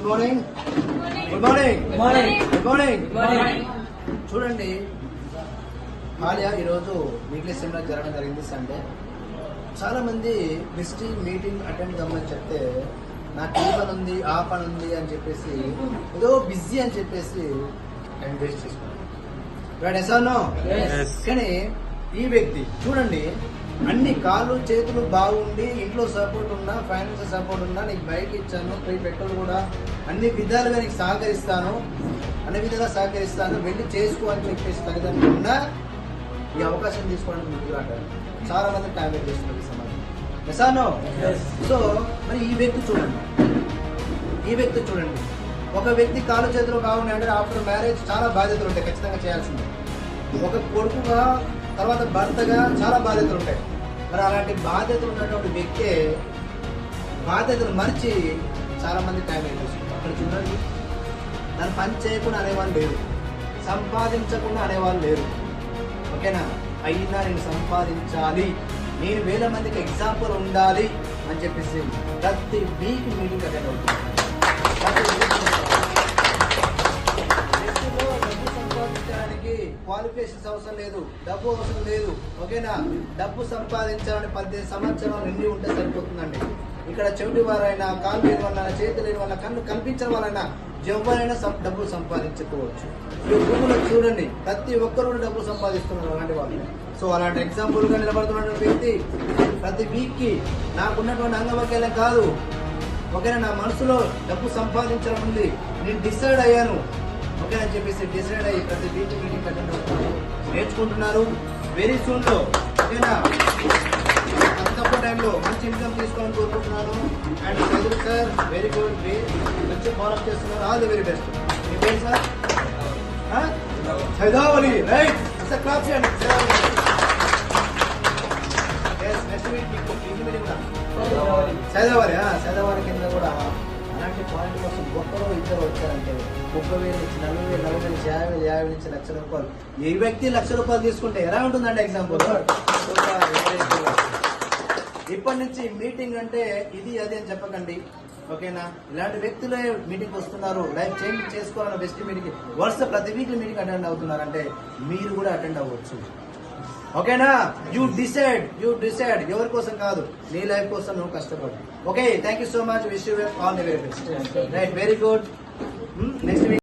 Good morning good morning morning good morning morning చూడండి ఆలియా ఈరోజు weekly seminar జరగడం జరిగింది సండే. చాలా మంది మిస్టీ మీటింగ్ అటెండ్ కమ్మని చెప్తే నాకు ఈ పని ఉంది ఆ పని ఉంది అని చెప్పేసి ఏదో బిజీ అని చెప్పేసి టైం వేస్ట్ చేసుకున్నాను. కానీ ఈ వ్యక్తి చూడండి అన్ని కాళ్ళు చేతులు బాగుండి ఇంట్లో సపోర్ట్ ఉన్నా ఫైనాన్షియల్ సపోర్ట్ ఉన్నా నీకు బైక్ ఇచ్చాను పోయి పెట్రోల్ కూడా అన్ని విధాలుగా నీకు సహకరిస్తాను. అన్ని విధాలుగా సహకరిస్తాను. వెళ్ళి చేసుకో అని చెప్పేసి తల్లిదండ్రులు ఉన్నా ఈ అవకాశం తీసుకోవడానికి ముందుకు అంటారు చాలా మంది టైం వేస్ట్ చేస్తున్నారు సమాజం. ఎసానో. సో మరి ఈ వ్యక్తి చూడండి. ఈ వ్యక్తి చూడండి. ఒక వ్యక్తి కాలు చేతులు బాగున్నాయి అంటే ఆఫ్టర్ మ్యారేజ్ చాలా బాధ్యతలు ఉంటాయి. ఖచ్చితంగా చేయాల్సిందే. ఒక కొడుకుగా తర్వాత భర్తగా చాలా బాధ్యతలు ఉంటాయి. మరి అలాంటి బాధ్యతలు ఉన్నటువంటి వ్యక్తే బాధ్యతలు మరిచి చాలా మంది టైం అయిపోతుంది అక్కడ చూడండి. దాన్ని పని చేయకుండా అనేవాళ్ళు లేరు. సంపాదించకుండా అనేవాళ్ళు లేరు. ఓకేనా? అయినా నేను సంపాదించాలి. నేను వేల మందికి ఎగ్జాంపుల్ ఉండాలి అని చెప్పేసి ప్రతి వీక్ మీటింగ్ అటెండ్ అవుతుంది క్వాలిఫికేషన్స్ అవసరం లేదు డబ్బు అవసరం లేదు ఓకేనా? డబ్బు సంపాదించాలని పద్దెనిమిది సంవత్సరాలు నిండి ఉంటే సరిపోతుందండి. ఇక్కడ చెవిటి వారైనా కాలు లేని వాళ్ళైనా చేతి లేని వాళ్ళ కన్ను కనిపించిన వాళ్ళైనా ఎవరైనా సం- డబ్బు సంపాదించుకోవచ్చు. ఈ భూములో చూడండి ప్రతి ఒక్కరు డబ్బు సంపాదిస్తున్నారు అలాంటి వాళ్ళు. సో అలాంటి ఎగ్జాంపుల్గా నిలబడుతున్న వ్యక్తి ప్రతి వీక్కి నాకున్నటువంటి అంగవైకల్యం కాదు. ఓకేనా? నా మనసులో డబ్బు సంపాదించడం ఉంది. నేను డిసైడ్ అయ్యాను. ఓకేనా చెప్పేసి డిసైడ్ అయ్యి ప్రతి వీక్ మీటింగ్ నేర్చుకుంటున్నారు. వెరీ సూన్లో ఓకేనా అంత తక్కువ టైంలో మంచి ఇన్కమ్ తీసుకోవాలని కోరుకుంటున్నాను. అండ్ చదువు సార్ వెరీ గుడ్ మంచి ఫాలో చేస్తున్నారు. ఆల్ ది వెరీ బెస్ట్ మీ పేరు sir Saidavali right sir clap చేయండి నెక్స్ట్ వీక్ మీకు ఇంటి మీటింగ్ కూడా. సైదావారి సైదావారి కింద కూడా అలాంటి పాయింట్ కోసం ఒక్కరో ఇద్దరు వచ్చారంటే ముప్పై వేలు నుంచి నలభై వేలు నలభై వేలు నుంచి యాభై వేలు యాభై నుంచి లక్ష రూపాయలు. ఏ వ్యక్తి లక్ష రూపాయలు తీసుకుంటే ఎలా ఉంటుందండి ఎగ్జాంపుల్ ఇప్పటి నుంచి మీటింగ్ అంటే ఇది అది అని చెప్పకండి. ఓకేనా? ఇలాంటి వ్యక్తులే మీటింగ్ వస్తున్నారు. లైఫ్ చేంజ్ చేసుకోవాలన్న బెస్ట్ మీటింగ్ వరుస ప్రతి వీక్ మీటింగ్ అటెండ్ అవుతున్నారంటే మీరు కూడా అటెండ్ అవ్వచ్చు. ఓకేనా? యూ డిసైడ్ యూ డిసైడ్ ఎవరి కోసం కాదు నీ లైఫ్ కోసం నువ్వు కష్టపడు. Okay thank you so much wish you all the very best right very good next week